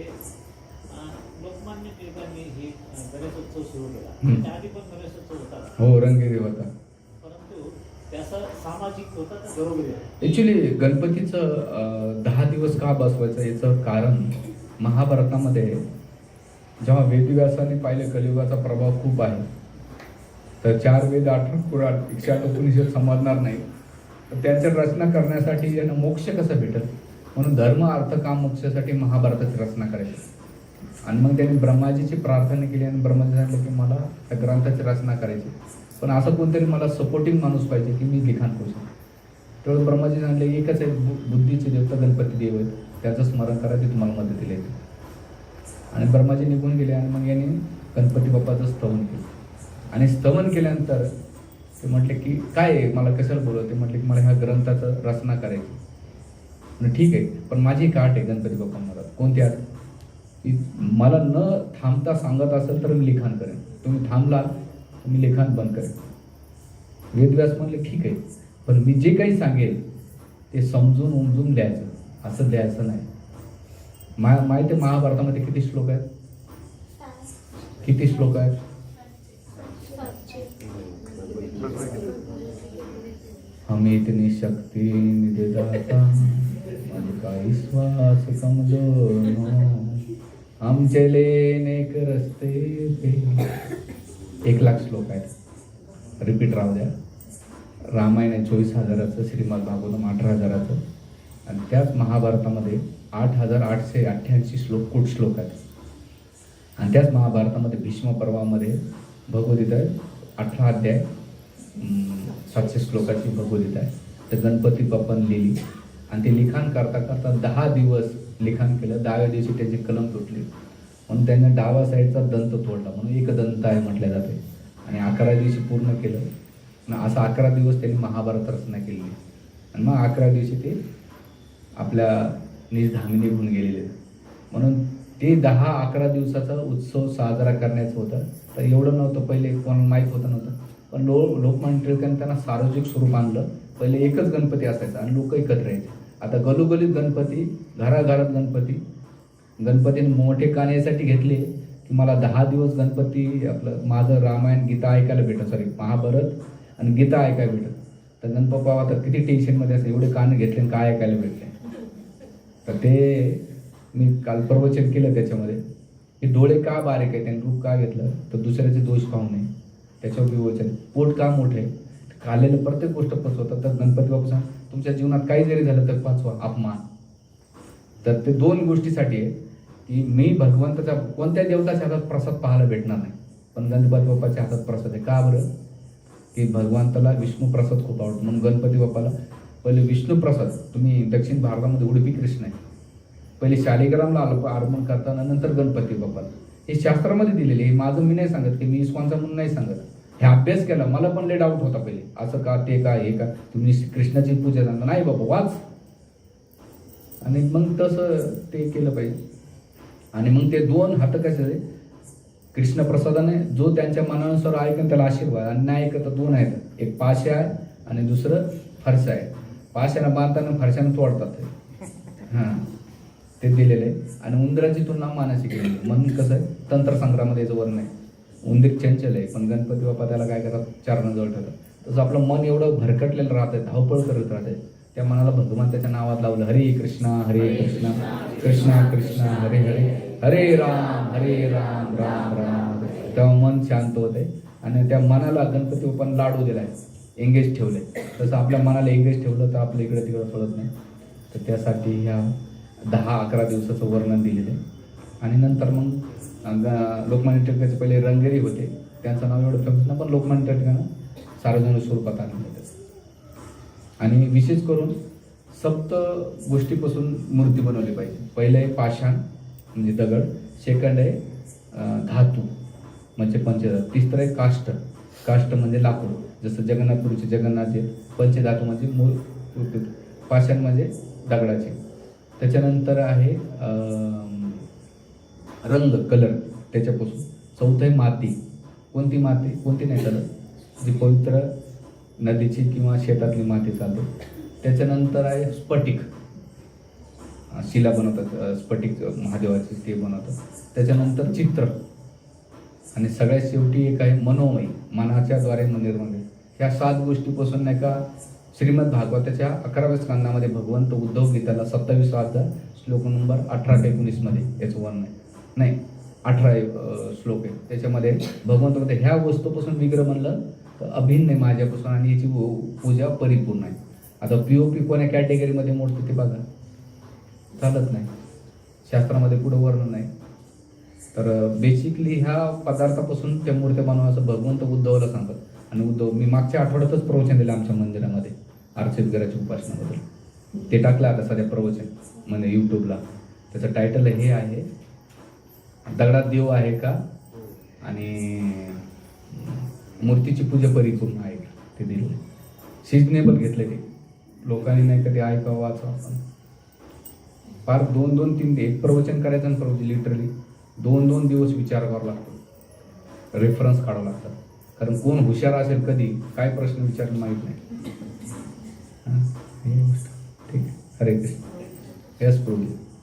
ते अं, लोकमान्य टिळकांनी ही गणेशोत्सव सुरू केला. हम्म. त्याच्या आधी पण गणेशोत्सव होता. हो रंगेरी होता. परंतु त्याचा सामाजिक होता का घरोघरी होता? ॲक्च्युली गणपतीचं दहा दिवस का बसवायचं याचं कारण महाभारतामध्ये जेव्हा वेदव्यासाने पाहिले कलियुगाचा प्रभाव खूप आहे. तर चार वेद अठरा पुराण एकशे आठ उपनिषद समजणार नाही. तर त्यांच्या रचना करण्यासाठी यांना मोक्ष कसं भेटल? म्हणून धर्म अर्थ काम मोक्षासाठी महाभारताची रचना करायची. आणि मग त्यांनी ब्रह्माजीची प्रार्थना केली आणि ब्रह्माजी सांगितलं की मला त्या ग्रंथाची रचना करायची. पण असं कोणतरी मला सपोर्टिंग माणूस पाहिजे की मी लिखाण करू शकतो. तेवढं ब्रह्माजी सांगितलं एकच आहे बु- बुद्धीचे देवता गणपती देव आहेत. त्याचं स्मरण करा ते तुम्हाला मदतीला येते आणि ब्रह्माजी निघून गेले आणि मग यांनी गणपती बाप्पाचं स्तवन केलं. आणि स्तवन केल्यानंतर ते म्हटले की काय आहे? मला कशाला बोलवते म्हटले की मला ह्या ग्रंथाचं रचना करायची म्हणजे ठीक आहे पण माझी एक आठ आहे गणपती बाप्पा मला कोणती आठ? की मला न थांबता सांगत असेल तर मी लिखाण करेन. तुम्ही थांबला तर मी लिखाण बंद करेन. वेदव्यास म्हणले ठीक आहे पण मी जे काही सांगेल ते समजून उमजून द्यायचं असं द्यायचं नाही. मा माहिती आहे महाभारतामध्ये किती श्लोक आहेत? किती श्लोक आहेत? हम इतनी शक्ति निदेदाता विश्वास कमजोर हो. हम नेक रस्ते एक लाख श्लोक आहेत. रिपीट राहू द्या. रामायण आहे चोवीस हजाराचं श्रीमद भागवतम अठरा हजाराचं. आणि त्याच महाभारतामध्ये आठ हजार आठशे अठ्ठ्याऐंशी श्लोक कुट श्लोक आहेत. आणि त्याच महाभारतामध्ये भीष्म पर्वामध्ये भगवद्गीता आहे अठरा अध्याय सातशे श्लोकाची भगवद्गीता आहे. तर गणपती बाप्पान लिहिली. आणि ते लिखाण करता करता दहा दिवस लिखाण केलं. दहाव्या दिवशी त्याची कलम तुटली. म्हणून त्यांना डावा साईडचा दंत तोडला. म्हणून एक दंत आहे म्हटल्या जाते आणि अकरा दिवशी पूर्ण केलं. असं अकरा दिवस त्यांनी महाभारत रचना केली आणि मग अकरा दिवशी ते आपल्या निजधामी होऊन गेलेले. आहेत. म्हणून ते दहा अकरा दिवसाचा उत्सव साजरा करण्याचं होतं. तर एवढं नव्हतं. पहिले कोणाला माहीत होतं नव्हतं. पण लो लोकमान्य टिळकांनी त्यांना सार्वजनिक स्वरूप आणलं. पहिले एकच गणपती असायचा आणि लोक एकत्र यायचे. आता गलोगलीत गणपती घराघरात गणपती. गणपतीने मोठे कान यासाठी घेतले की मला दहा दिवस गणपती आपलं माझं रामायण गीता ऐकायला भेटत सॉरी महाभारत आणि गीता ऐकायला भेटत. तर गणपती बाबा किती टेन्शनमध्ये असेल एवढे कान घेतले आणि काय ऐकायला भेटले? तर ते मी काल प्रवचन केलं त्याच्यामध्ये. की डोळे का बारीक आहे त्यांनी रूप का घेतलं? तर दुसऱ्याचे दोष पाहू नये. त्याच्यावर विवचन. पोट का मोठे? आहे खाल्लेलं प्रत्येक गोष्ट पचवतात तर गणपती बाप्पा सांग तुमच्या जीवनात काही जरी झालं तर पाचवा अपमान. तर ते दोन गोष्टीसाठी आहे की मी भगवंताच्या कोणत्या देवताच्या हातात प्रसाद पाहायला भेटणार नाही. पण गणपती बाप्पाच्या हातात प्रसाद आहे. का बरं? की भगवंताला विष्णू प्रसाद खूप आवडतो. म्हणून गणपती बाप्पाला पहिले विष्णू प्रसाद. तुम्ही दक्षिण भारतामध्ये उडुपी कृष्ण आहे. पहिले शालिग्रामला आलो आरमण करताना नंतर गणपती बाप्पाला. हे शास्त्रामध्ये दिलेले हे माझं मी नाही सांगत की मी इस्कॉनचा म्हणून नाही सांगत. हे अभ्यास केला मला पण लय डाऊट होता पहिले. असं का ते का हे का? तुम्ही कृष्णाची पूजा करता नाही बाबा वाच. आणि मग तसं ते केलं पाहिजे आणि मग ते दोन हात कसे कृष्ण प्रसादाने जो त्यांच्या मनानुसार ऐकन त्याला आशीर्वाद. आणि नाही ऐकत तर दोन आहेत. एक पाशा आहे आणि दुसरं फरसा आहे. पाशानं बांधताना फरशानं तोडतात. हां. ते दिलेलं आहे. आणि उंदराची तुलना मानाची केली म्हणून कसं आहे? तंत्रसंग्रहामध्ये याचं वर्णन आहे. उंदीर चंचल आहे पण गणपती बाप्पा त्याला काय करतात? चरणाजवळ ठेवतात. तसं आपलं मन एवढं भरकटलेलं राहतं धावपळ करत राहते त्या मनाला भगवान त्याच्या नावात लावलं हरे कृष्णा हरे कृष्णा कृष्णा कृष्णा हरे हरे हरे राम हरे राम राम राम. तेव्हा मन शांत होते आणि त्या मनाला गणपती बाप्पाने लाडू दिलाय एंगेज ठेवले तसं आपल्या मनाला एंगेज ठेवलं तर आपलं इकडे तिकडं पडत नाही. तर त्यासाठी ह्या दहा अकरा दिवसाचं वर्णन दिलेलं आहे. आणि नंतर मग लोकमान्य टिळकाचे पहिले रंगेरी होते. त्यांचं नाव एवढं फेमस नाही पण लोकमान्य टिळकानं सार्वजनिक स्वरूपात आणलं होतं. आणि विशेष करून सप्त गोष्टीपासून मूर्ती बनवली पाहिजे. पहिलं आहे पाषाण म्हणजे दगड. सेकंड आहे धातू म्हणजे पंचधातू. तिसरं आहे काष्ट. काष्ट म्हणजे लाकूड. जसं जगन्नाथपुरीचे जगन्नाथ आहेत पंचधातू म्हणजे मूळ पाषाण म्हणजे दगडाचे. त्याच्यानंतर आहे रंग कलर त्याच्यापासून. चौथं आहे माती. कोणती माती? कोणती नाही चालत. जी पवित्र नदीची किंवा शेतातली माती चालते. त्याच्यानंतर आहे स्फटिक. शिला बनवतात. स्फटिक महादेवाचे ते बनवतात. त्याच्यानंतर चित्र. आणि सगळ्यात शेवटी एक आहे मनोमय. मनाच्या द्वारे मंदिर मंदिर ह्या सात गोष्टीपासून नाही का श्रीमद भागवताच्या अकराव्या स्कंदामध्ये भगवंत उद्धव गीताला सत्तावीस अध्याय श्लोक नंबर अठरा ते एकोणीसमध्ये याचं वर्णन आहे. नाही अठरा श्लोक आहे त्याच्यामध्ये भगवंत म्हणते ह्या वस्तूपासून विग्रह म्हणलं तर अभिन्न आहे माझ्यापासून आणि याची पू- पूजा परिपूर्ण आहे. आता पी ओ पी कोण्या कॅटेगरीमध्ये मोडते ते बघा. चालत नाही. शास्त्रामध्ये पुढं वर्णन आहे तर बेसिकली ह्या पदार्थापासून त्या मूर्त्या बनवायचं भगवंत उद्धवला सांगतात. आणि उद्धव मी मागच्या आठवड्यातच प्रवचन दिलं आमच्या मंदिरामध्ये अर्चितगराच्या उपासनाबद्दल. ते टाकलं आता सध्या प्रवचन म्हणजे यूट्यूबला त्याचं टायटल हे आहे दगडात देव आहे का? आणि मूर्तीची पूजा परिपूर्ण आहे का? ते दिलं सिजनेबल घेतलं ते. लोकांनी नाही कधी ऐकावं वाचावं आपण फार दोन दोन तीन एक प्रवचन करायचं प्रवचन लिटरली दोन दोन दिवस विचार करावा लागतो. रेफरन्स काढावं लागतात. कारण कोण हुशार असेल कधी काय प्रश्न विचारलं माहीत नाही. ठीक. आहे हरे कृष्ण. यस प्रभू.